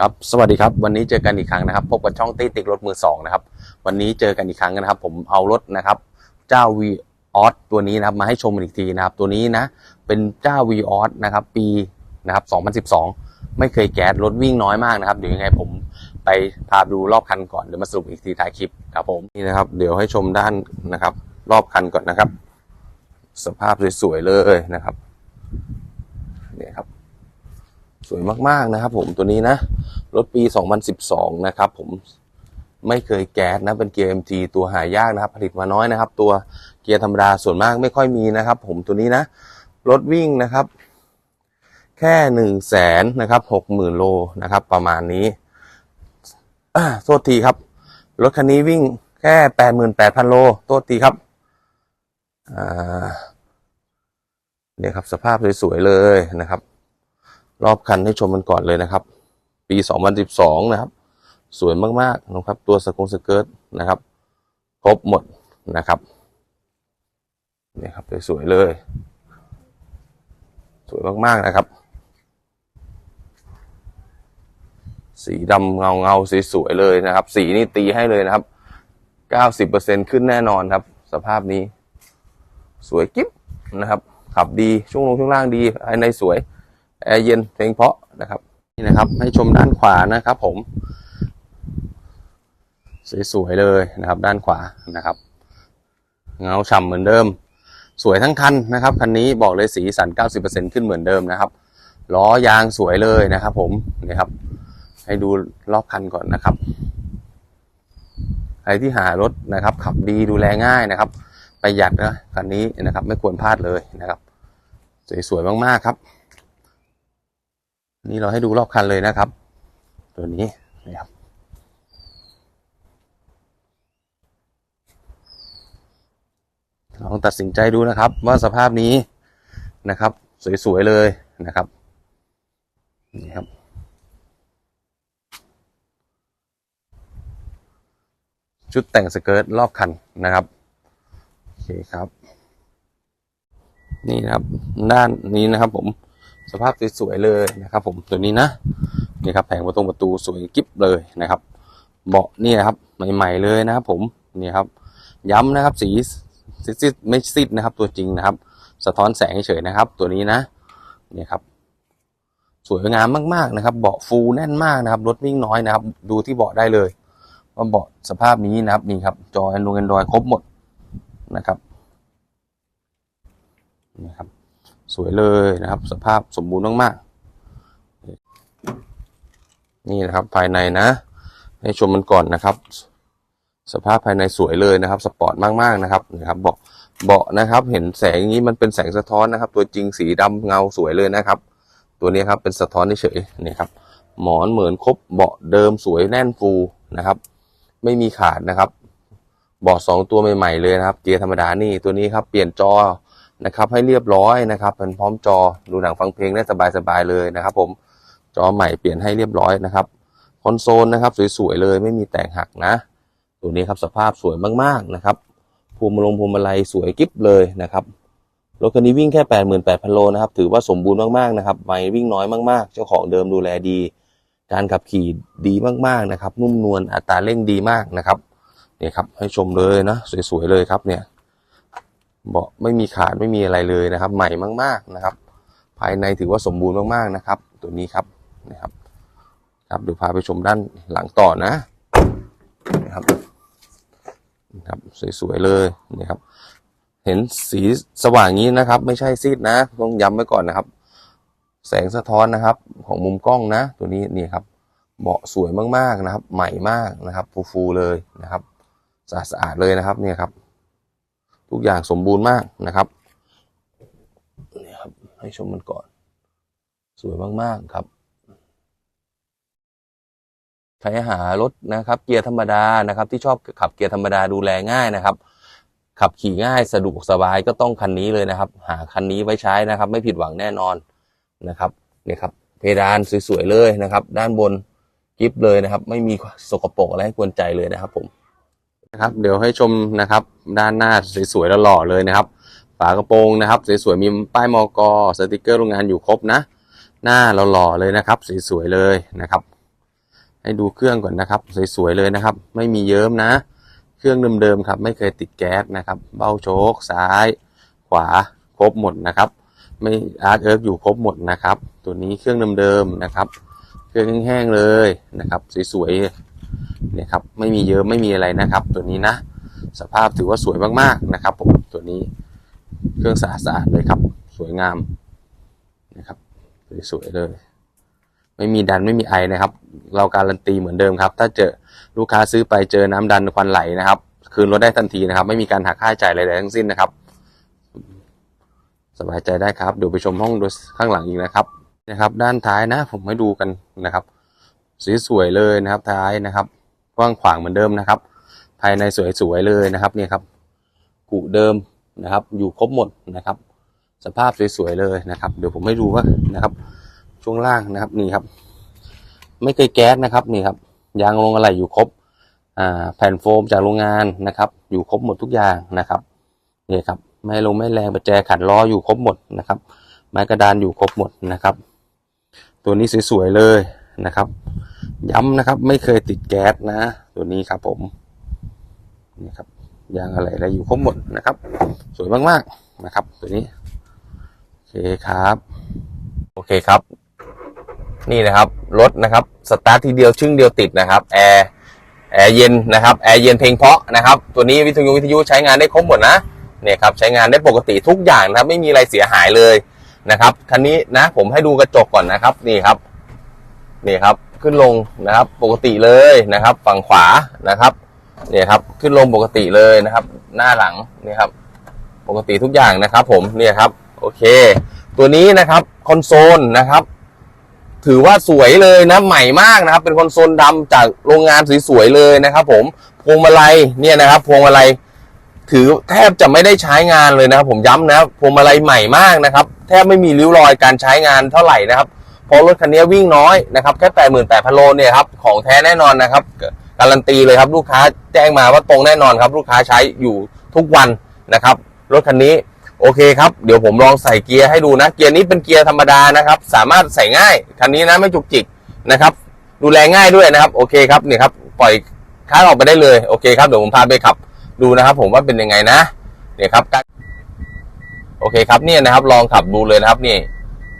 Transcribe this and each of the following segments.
ครับสวัสดีครับวันนี้เจอกันอีกครั้งนะครับ พบกับช่องตี้ติกรถมือสองนะครับวันนี้เจอกันอีกครั้งนะครับ ผมเอารถนะครับ เจ้า v ีออสตัวนี้นะครับมาให้ชมอีกทีนะครับ ตัวนี้นะเป็นเจ้า v ีออสนะครับปีนะครับ2012 ไม่เคยแก๊สรถวิ่งน้อยมากนะครับเดี๋ยวยังไงผมไปพาดูรอบคันก่อนเดี๋ยวมาสรุปอีกทีท้ายคลิปครับผมนี่นะครับ เดี๋ยวให้ชมด้านนะครับ รอบคันก่อนนะครับ สภาพสวยๆเลยนะครับเนี่ยครับ สวยมากๆนะครับผมตัวนี้นะ รถปี 2012 นะครับผมไม่เคยแก๊สนะเป็นเกียร์ MG ตัวหายากนะครับ ผลิตมาน้อยนะครับ ตัวเกียร์ธรรมดาส่วนมากไม่ค่อยมีนะครับ ผมตัวนี้นะ รถวิ่งนะครับ แค่หนึ่งแสนนะครับหกหมื่นโลนะครับ ประมาณนี้โทษทีครับ รถคันนี้วิ่งแค่แปดหมื่นแปดพันโลโทษทีครับเนี่ยครับสภาพสวยๆเลยนะครับ รอบคันให้ชมมันก่อนเลยนะครับ ปี 2012 นะครับ สวยมากๆนะครับ ตัวสกงสเกิร์ตนะครับ ครบหมดนะครับนี่ครับสวยเลย สวยมากๆนะครับ สีดำเงาเงาสวยๆเลยนะครับ สีนี่ตีให้เลยนะครับ 90%ขึ้นแน่นอนครับ สภาพนี้ สวยกิ๊บนะครับ ขับดีช่วงลงช่วงล่างดีภายในสวย แอร์เย็นเพลงเพาะนะครับนี่นะครับ ให้ชมด้านขวานะครับ ผม สวยๆเลยนะครับ ด้านขวานะครับ เงาฉ่ำเหมือนเดิม สวยทั้งคันนะครับคันนี้บอกเลยสีสัน 90%ขึ้นเหมือนเดิมนะครับล้อยางสวยเลยนะครับ ผมนี่ครับ ให้ดูรอบคันก่อนนะครับใครที่หารถนะครับ ขับดีดูแลง่ายนะครับประหยัดนะคันนี้นะครับ ไม่ควรพลาดเลยนะครับ สวยๆมากๆครับ นี่เราให้ดูรอบคันเลยนะครับ ตัวนี้นี่ครับลองตัดสินใจดูนะครับ ว่าสภาพนี้นะครับ สวย ๆ เลยนะครับนี่ครับ ชุดแต่งสเกิร์ตรอบคันนะครับโอเคครับ นี่นะครับ ด้านนี้นะครับผม สภาพสวยๆเลยนะครับ ผมตัวนี้นะนี่ครับแผงประตูประตูสวยกิ๊บเลยนะครับ เบาะนี่นะครับใหม่ ๆเลยนะครับผมนี่ครับ ย้ำนะครับสีซิดไม่ซิดนะครับ ตัวจริงนะครับ สะท้อนแสงเฉยๆนะครับ ตัวนี้นะนี่ครับ สวยงามมากๆนะครับ เบาะฟูแน่นมากนะครับรถวิ่งน้อยนะครับ ดูที่เบาะได้เลยว่าเบาะสภาพนี้นะครับนี่ครับจอแอนดรอยแอนดรอยครบหมดนะครับนี่ครับ สวยเลยนะครับ สภาพสมบูรณ์มากๆ นี่นะครับภายในนะ ให้ชมมันก่อนนะครับ สภาพภายในสวยเลยนะครับ สปอร์ตมากๆนะครับนะครับเบาะเบาะนะครับ เห็นแสงอย่างนี้มันเป็นแสงสะท้อนนะครับ ตัวจริงสีดำเงาสวยเลยนะครับ ตัวนี้ครับเป็นสะท้อนเฉยๆนี่ครับ หมอนเหมือนครบเบาะเดิมสวยแน่นฟูนะครับ ไม่มีขาดนะครับเบาะสองตัวใหม่ๆเลยนะครับ เกียร์ธรรมดานี่ตัวนี้ครับ เปลี่ยนจอ นะครับ ให้เรียบร้อยนะครับเป็นพร้อมจอดูหนังฟังเพลงได้สบายๆเลยนะครับ ผมจอใหม่เปลี่ยนให้เรียบร้อยนะครับคอนโซลนะครับสวยๆเลยไม่มีแตกหักนะ ตัวนี้ครับสภาพสวยมากๆนะครับพวงมาลงพวงมาลัยสวยกิ๊บเลยนะครับรถคันนี้วิ่งแค่ 88,000 โลนะครับ ถือว่าสมบูรณ์มากๆนะครับไม่วิ่งน้อยมากๆ เจ้าของเดิมดูแลดี การขับขี่ดีมากๆนะครับ นุ่มนวลอัตราเร่งดีมากนะครับเนี่ยครับให้ชมเลยนะ สวยๆเลยครับเนี่ย เบาะไม่มีขาดไม่มีอะไรเลยนะครับ ใหม่มาก ๆนะครับ ภายในถือว่าสมบูรณ์มากๆนะครับ ตัวนี้ครับนะครับ ครับเดี๋ยวพาไปชมด้านหลังต่อนะนะครับนะครับสวยๆเลยนี่ครับ เห็นสีสว่างอย่างนี้นะครับ ไม่ใช่ซีดนะต้องย้ำไว้ก่อนนะครับ แสงสะท้อนนะครับ ของมุมกล้องนะ ตัวนี้นี่ครับเบาะสวยมากๆนะครับ ใหม่มากนะครับฟูๆเลยนะครับสะอาดๆเลยนะครับเนี่ยครับ ทุกอย่างสมบูรณ์มากนะครับนี่ครับ ให้ชมมันก่อน สวยมากๆครับใครหารถนะครับ เกียร์ธรรมดานะครับ ที่ชอบขับเกียร์ธรรมดาดูแลง่ายนะครับ ขับขี่ง่ายสะดวกสบายก็ต้องคันนี้เลยนะครับ หาคันนี้ไว้ใช้นะครับ ไม่ผิดหวังแน่นอนนะครับเนี่ยครับเพดานสวยๆเลยนะครับ ด้านบนกิฟเลยนะครับ ไม่มีสกปรกอะไรให้กวนใจเลยนะครับผม นะครับ เดี๋ยวให้ชมนะครับ ด้านหน้าสวยๆล้วหล่อเลยนะครับ ฝากระโปรงนะครับสวยๆมีป้ายมอกสติกเกอร์โรงงานอยู่ครบนะ หน้าหล่อเลยนะครับสวยๆเลยนะครับ ให้ดูเครื่องก่อนนะครับสวยๆเลยนะครับ ไม่มีเยิ้มนะ เครื่องเดิมๆครับ ไม่เคยติดแก๊สนะครับ เบ้าโชคซ้าย ขวาครบหมดนะครับ ไม่อาร์ตเอิร์กอยู่ครบหมดนะครับ ตัวนี้เครื่องเดิมๆนะครับ เครื่องแห้งๆเลยนะครับสวยๆ เนี่ยครับไม่มีเยิ้มไม่มีอะไรนะครับ ตัวนี้นะสภาพถือว่าสวยมากๆนะครับผมตัวนี้เครื่องสะอาดๆเลยครับ สวยงามนะครับสวยๆเลย ไม่มีดันไม่มีไอนะครับ เราการันตีเหมือนเดิมครับ ถ้าเจอลูกค้าซื้อไปเจอน้ำดันควันไหลนะครับ คืนรถได้ทันทีนะครับ ไม่มีการหักค่าใช้จ่ายอะไรใดทั้งสิ้นนะครับ สบายใจได้ครับเดี๋ยวไปชมห้องดูข้างหลังอีกนะครับนะครับ ด้านท้ายนะ ผมให้ดูกันนะครับ สสวยๆเลยนะครับ ท้ายนะครับกว้างขวางเหมือนเดิมนะครับ ภายในสวยๆเลยนะครับเนี่ยครับกุเดิมนะครับ อยู่ครบหมดนะครับ สภาพสวยๆเลยนะครับ เดี๋ยวผมให้ดูว่านะครับ ช่วงล่างนะครับนี่ครับ ไม่เคยแก๊สนะครับนี่ครับยางลงอะไรอยู่ครบอ่าแผ่นโฟมจากโรงงานนะครับ อยู่ครบหมดทุกอย่างนะครับนี่ครับไม่ลงไม่แรงประแจขันล้ออยู่ครบหมดนะครับ ไม้กระดานอยู่ครบหมดนะครับ ตัวนี้สวยๆเลย นะครับ ย้ำนะครับ ไม่เคยติดแก๊สนะ ตัวนี้ครับผมนี่ครับยางอะไรอะไรอยู่ครบหมดนะครับ สวยมากๆนะครับ ตัวนี้โอเคครับ โอเคครับ นี่นะครับรถนะครับสตาร์ททีเดียวชึ่งเดียวติดนะครับแอร์แอร์เย็นนะครับแอร์เย็นเพลงเพาะนะครับ ตัวนี้วิทยุวิทยุใช้งานได้ครบหมดนะเนี่ยครับใช้งานได้ปกติทุกอย่างนะครับ ไม่มีอะไรเสียหายเลยนะครับคันนี้นะผมให้ดูกระจกก่อนนะครับ นี่ครับ นี่ครับขึ้นลงนะครับปกติเลยนะครับ ฝั่งขวานะครับเนี่ยครับขึ้นลงปกติเลยนะครับ หน้าหลังนี่ครับปกติทุกอย่างนะครับ ผมเนี่ยครับโอเค ตัวนี้นะครับคอนโซลนะครับ ถือว่าสวยเลยนะใหม่มากนะครับ เป็นคอนโซลดำจากโรงงานสวยๆเลยนะครับ ผมพวงมาลัยเนี่ยนะครับ พวงมาลัยถือแทบจะไม่ได้ใช้งานเลยนะครับ ผมย้ำนะพวงมาลัยใหม่มากนะครับ แทบไม่มีริ้วรอยการใช้งานเท่าไหร่นะครับ เพราะรถคันนี้วิ่งน้อยนะครับแค่แปดหมื่นแปดพันโลเนี่ยครับของแท้แน่นอนนะครับการันตีเลยครับลูกค้าแจ้งมาว่าตรงแน่นอนครับ ลูกค้าใช้อยู่ทุกวันนะครับรถคันนี้โอเคครับเดี๋ยวผมลองใส่เกียร์ให้ดูนะ เกียร์นี้เป็นเกียร์ธรรมดานะครับ สามารถใส่ง่ายคันนี้นะไม่จุกจิกนะครับ ดูแลง่ายด้วยนะครับ โอเคครับนี่ครับปล่อยค้างออกไปได้เลยโอเคครับเดี๋ยวผมพาไปขับดูนะครับ ผมว่าเป็นยังไงนะเนี่ยครับโอเคครับเนี่ยนะครับ ลองขับดูเลยนะครับนี่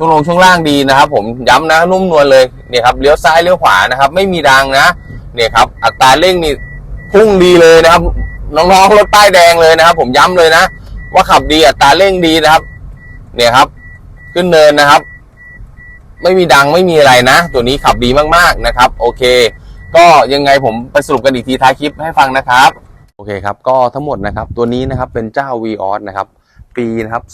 ช่วงลงช่วงล่างดีนะครับ ผมย้ำนะนุ่มนวลเลยเนี่ยครับเลี้ยวซ้ายเลี้ยวขวานะครับ ไม่มีดังนะเนี่ยครับ อัตราเร่งนี่พุ่งดีเลยนะครับ น้องๆรถป้ายแดงเลยนะครับ ผมย้ำเลยนะ ว่าขับดีอัตราเร่งดีนะครับ เนี่ยครับ ขึ้นเนินนะครับ ไม่มีดังไม่มีอะไรนะ ตัวนี้ขับดีมากๆนะครับ โอเค ก็ยังไงผมไปสรุปกันอีกทีท้ายคลิปให้ฟังนะครับ โอเคครับ ก็ทั้งหมดนะครับ ตัวนี้นะครับเป็นเจ้า v ีออสนะครับ ปีนะครับ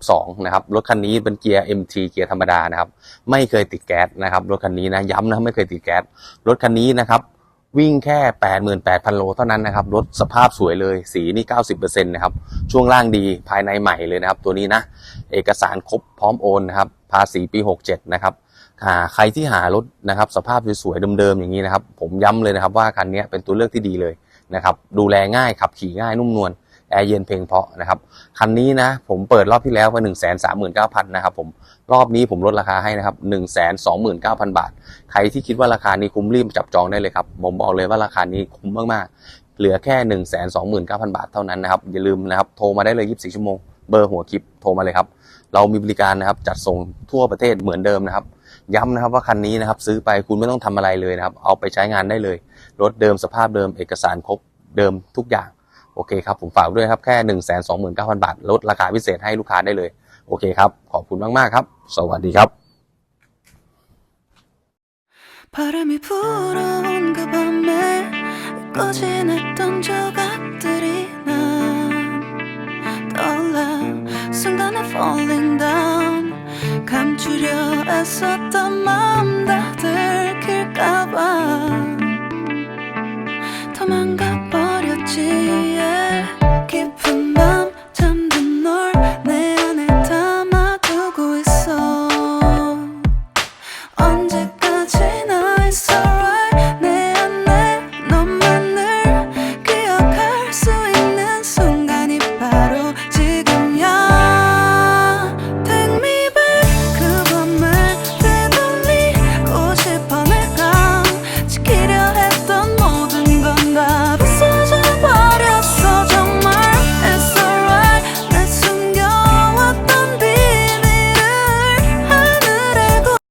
2012 นะครับ รถคันนี้เป็นเกียร์ MT เกียร์ธรรมดานะครับ ไม่เคยติดแก๊สนะครับ รถคันนี้นะ ย้ำนะ ไม่เคยติดแก๊ส รถคันนี้นะครับ วิ่งแค่ 88,000 โลเท่านั้นนะครับ รถสภาพสวยเลย สีนี่ 90%นะครับ ช่วงล่างดี ภายในใหม่เลยนะครับ ตัวนี้นะ เอกสารครบพร้อมโอนนะครับ ภาษีปี 67 นะครับหาใครที่หารถนะครับ สภาพสวยๆเดิมๆอย่างนี้นะครับ ผมย้ำเลยนะครับว่าคันนี้เป็นตัวเลือกที่ดีเลยนะครับ ดูแลง่ายขับขี่ง่ายนุ่มนวล แอร์เย็นเพลงเพาะนะครับ คันนี้นะผมเปิดรอบที่แล้วไป1 3 9 0 0 0นะครับผมรอบนี้ผมลดราคาให้นะครับ1 2 9 0 0 0 บาท ใครที่คิดว่าราคานี้คุ้มรีบจับจองได้เลยครับ ผมบอกเลยว่าราคานี้คุ้มมากๆ เหลือแค่ 1 2 9 0 0 0 บาทเท่านั้นนะครับ อย่าลืมนะครับโทรมาได้เลย 24 ชั่วโมงเบอร์หัวคลิปโทรมาเลยครับ เรามีบริการนะครับจัดส่งทั่วประเทศเหมือนเดิมนะครับ ย้ำนะครับว่าคันนี้นะครับซื้อไปคุณไม่ต้องทำอะไรเลยนะครับ เอาไปใช้งานได้เลย รถเดิมสภาพเดิมเอกสารครบเดิมทุกอย่าง โอเคครับผมฝากด้วยครับแค่ 1 2 9 0 0 0 บาท ลดราคาพิเศษให้ลูกค้าได้เลย โอเคครับ ขอบคุณมาก ๆ ครับ สวัสดีครับ 바람이 불어온 그 밤에 꺼진 했던 조각들이 난 떠올라 순간에 falling down 감추려 애썼던 마음 다 들킬까봐 도망가